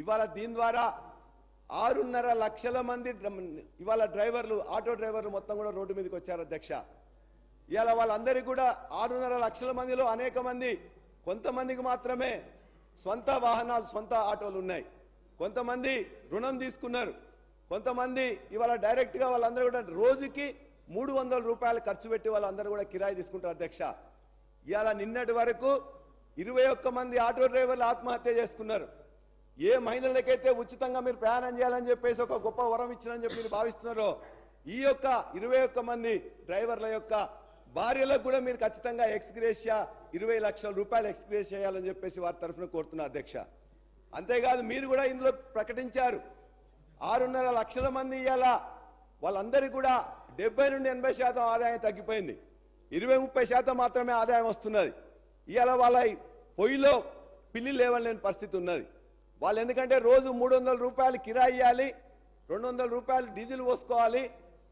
ఇవాళ దీని ద్వారా ఆరున్నర లక్షల మంది ఇవాళ డ్రైవర్లు ఆటో డ్రైవర్లు మొత్తం కూడా రోడ్డు మీదకి వచ్చారు అధ్యక్ష. ఇవాళ వాళ్ళందరికీ కూడా ఆరున్నర లక్షల మందిలో అనేక మంది కొంతమందికి మాత్రమే సొంత వాహనాలు సొంత ఆటోలు ఉన్నాయి. కొంతమంది రుణం తీసుకున్నారు. కొంతమంది ఇవాళ డైరెక్ట్గా వాళ్ళందరూ కూడా రోజుకి మూడు వందల రూపాయలు ఖర్చు పెట్టి వాళ్ళందరూ కూడా కిరాయి తీసుకుంటారు అధ్యక్ష. ఇవాళ నిన్నటి వరకు ఇరవై ఒక్క మంది ఆటో డ్రైవర్లు ఆత్మహత్య చేసుకున్నారు. ఏ మహిళలకైతే ఉచితంగా మీరు ప్రయాణం చేయాలని చెప్పేసి ఒక గొప్ప వరం ఇచ్చినని చెప్పి మీరు భావిస్తున్నారో ఈ యొక్క ఇరవై ఒక్క మంది డ్రైవర్ల యొక్క భార్యలకు కూడా మీరు ఖచ్చితంగా ఎక్స్గ్రేషియా ఇరవై లక్షల రూపాయలు ఎక్స్గ్రేస్ చేయాలని చెప్పేసి వారి తరఫున కోరుతున్నా అధ్యక్ష. అంతేకాదు మీరు కూడా ఇందులో ప్రకటించారు ఆరున్నర లక్షల మంది ఇవాళ వాళ్ళందరికీ కూడా డెబ్బై నుండి ఎనభై శాతం ఆదాయం తగ్గిపోయింది. ఇరవై ముప్పై శాతం మాత్రమే ఆదాయం వస్తున్నది. ఇవాళ వాళ్ళ పొయ్యిలో పిల్లి లేవలేని పరిస్థితి ఉన్నది. వాళ్ళు ఎందుకంటే రోజు మూడు వందల రూపాయలు కిరాయి ఇవ్వాలి రెండు వందల రూపాయలు డీజిల్ పోసుకోవాలి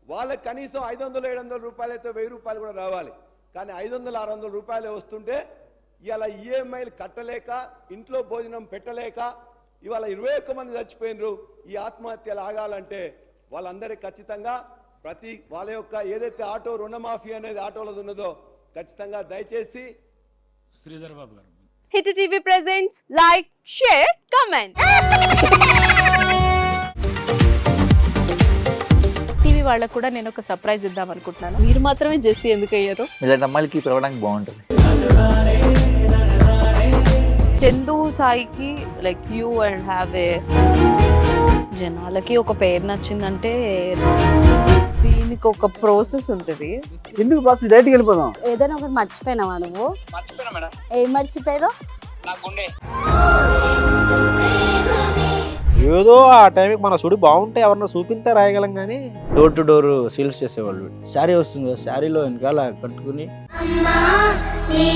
వాళ్ళకి కనీసం ఐదు వందలు ఏడు వందల రూపాయలు అయితే వెయ్యి రూపాయలు కూడా రావాలి. కానీ ఐదు వందలు ఆరు వందల రూపాయలు వస్తుంటే ఇవాళ ఈఎంఐలు కట్టలేక ఇంట్లో భోజనం పెట్టలేక ఇవాళ ఇరవై ఒక్క మంది చచ్చిపోయినరు ఈ ఆత్మహత్యలు ఆగాలంటే వాళ్ళందరికీ ఖచ్చితంగా ప్రతి వాళ్ళ యొక్క ఏదైతే ఆటో రుణమాఫీ అనేది ఆటోలది ఉన్నదో ఖచ్చితంగా దయచేసి శ్రీధర్ బాబు గారు. Hit TV presents like share comment TV వాళ్ళకు కూడా నేను ఒక సర్ప్రైజ్ ఇద్దాం అనుకుంటున్నాను. మీరు మాత్రమే జెస్సీ ఎందుకు అయ్యారు ఇలాంటి అమ్మాయిలకి పిలవడానికి బాగుంటుంది. చందు సాయికి like you and have a జనాలకి ఒక పేరు నచ్చిందంటే దీనికి ఒక ప్రాసెస్ ఉంటుంది. ఎందుకు ప్రాసెస్ డైరెక్ట్కి వెళ్ళిపోదాం. ఏదైనా ఒకటి మర్చిపోయినావా నువ్వు? ఏం మర్చిపోయావు ఏదో ఆ టైంకి మన సుడి బాగుంటే ఎవరన్నా చూపిస్తే రాయగలం కానీ డోర్ టు డోర్ సేల్స్ చేసేవాళ్ళు. శారీ వస్తుంది కదా శారీలో వెనకాల కట్టుకుని. నీ